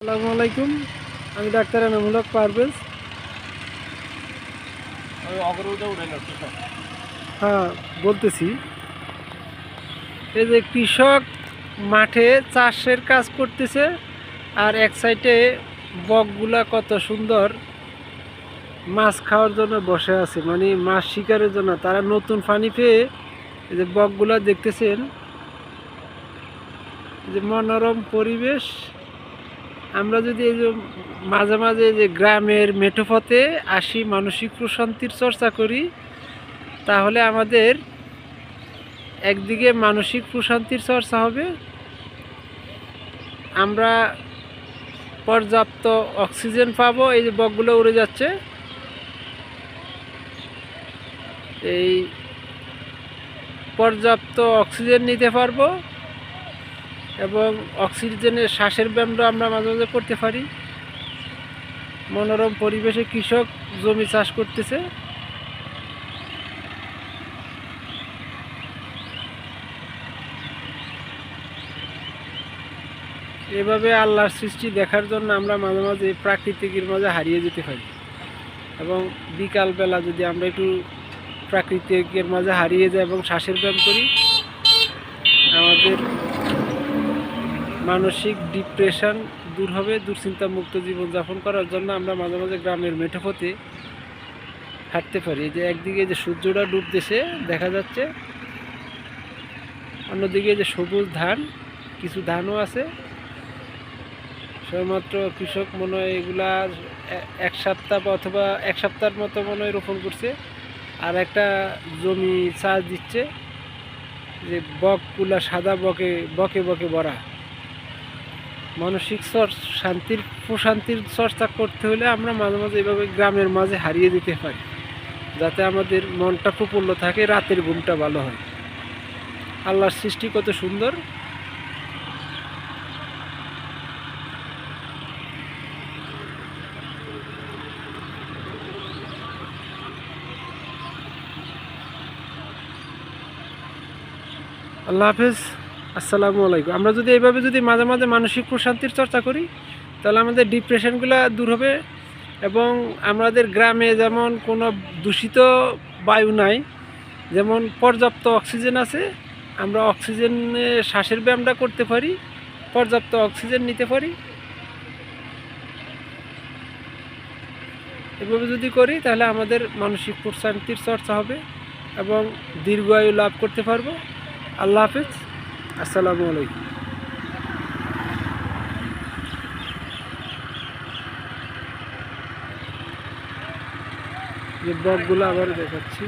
আসসালামু আলাইকুম। আমি ডাক্তার এনামূলক পারভেজ। হ্যাঁ বলতেছি। এই যে কৃষক মাঠে চাষের কাজ করতেছে আর এক সাইডে বকগুলা কত সুন্দর মাছ খাওয়ার জন্য বসে আছে মানে মাছ শিকারের জন্য। তারা নতুন পানি পেয়ে এই যে বকগুলা দেখতেছেন। যে মনোরম পরিবেশ। আমরা যদি এই যে মাঝে মাঝে যে গ্রামের মেঠোপথে আসি মানসিক প্রশান্তির চর্চা করি, তাহলে আমাদের একদিকে মানসিক প্রশান্তির চর্চা হবে। আমরা পর্যাপ্ত অক্সিজেন পাবো, এই যে বকগুলো উড়ে যাচ্ছে। এই পর্যাপ্ত অক্সিজেন নিতে পারব। এবং অক্সিজেনের শ্বাসের ব্যায়ামটা আমরা মাঝে মাঝে করতে পারি। মনোরম পরিবেশে কৃষক জমি চাষ করতেছে। এভাবে আল্লাহর সৃষ্টি দেখার জন্য আমরা মাঝে মাঝে প্রাকৃতিকের মাঝে হারিয়ে যেতে পারি। এবং বিকালবেলা যদি আমরা একটু প্রাকৃতিকের মাঝে হারিয়ে যাই এবং শ্বাসের ব্যায়াম করি, আমাদের মানসিক ডিপ্রেশন দূর হবে দুশ্চিন্তা মুক্ত জীবনযাপন করার জন্য আমরা মাঝে মাঝে গ্রামের মেঠোপথে হাঁটতে পারি। যে একদিকে যে সূর্যটা ডুবতেছে, দেখা যাচ্ছে। অন্যদিকে যে সবুজ ধান, কিছু ধানও আছে। শুধুমাত্র কৃষক মনে হয় এগুলা এক সপ্তাহ অথবা এক সপ্তাহের মতো মনে হয় রোপণ করছে। আর একটা জমি চাষ দিচ্ছে, যে বকগুলা সাদা বকে বকে বকে ভরা। মানসিক শান্তির প্রশান্তির চর্চা করতে হলে আমরা মাঝে মাঝে এভাবে গ্রামের মাঝে হারিয়ে দিতে পারি। যাতে আমাদের মনটা প্রফুল্ল থাকে, রাতের ঘুমটা ভালো হয়। আল্লাহর সৃষ্টি কত সুন্দর। আল্লাহ হাফেজ। আসসালামু আলাইকুম। আমরা যদি এইভাবে যদি মাঝে মাঝে মানসিক প্রশান্তির চর্চা করি, তাহলে আমাদের ডিপ্রেশনগুলো দূর হবে এবং আমাদের গ্রামে যেমন কোনো দূষিত বায়ু নাই, যেমন পর্যাপ্ত অক্সিজেন আছে, আমরা অক্সিজেনে শ্বাসের ব্যায়ামটা করতে পারি, পর্যাপ্ত অক্সিজেন নিতে পারি। এভাবে যদি করি, তাহলে আমাদের মানসিক প্রশান্তির চর্চা হবে এবং দীর্ঘায়ু লাভ করতে পারব। আল্লাহ হাফেজ। আসসালামু আলাইকুম। যে বকগুলো আবার দেখাচ্ছি।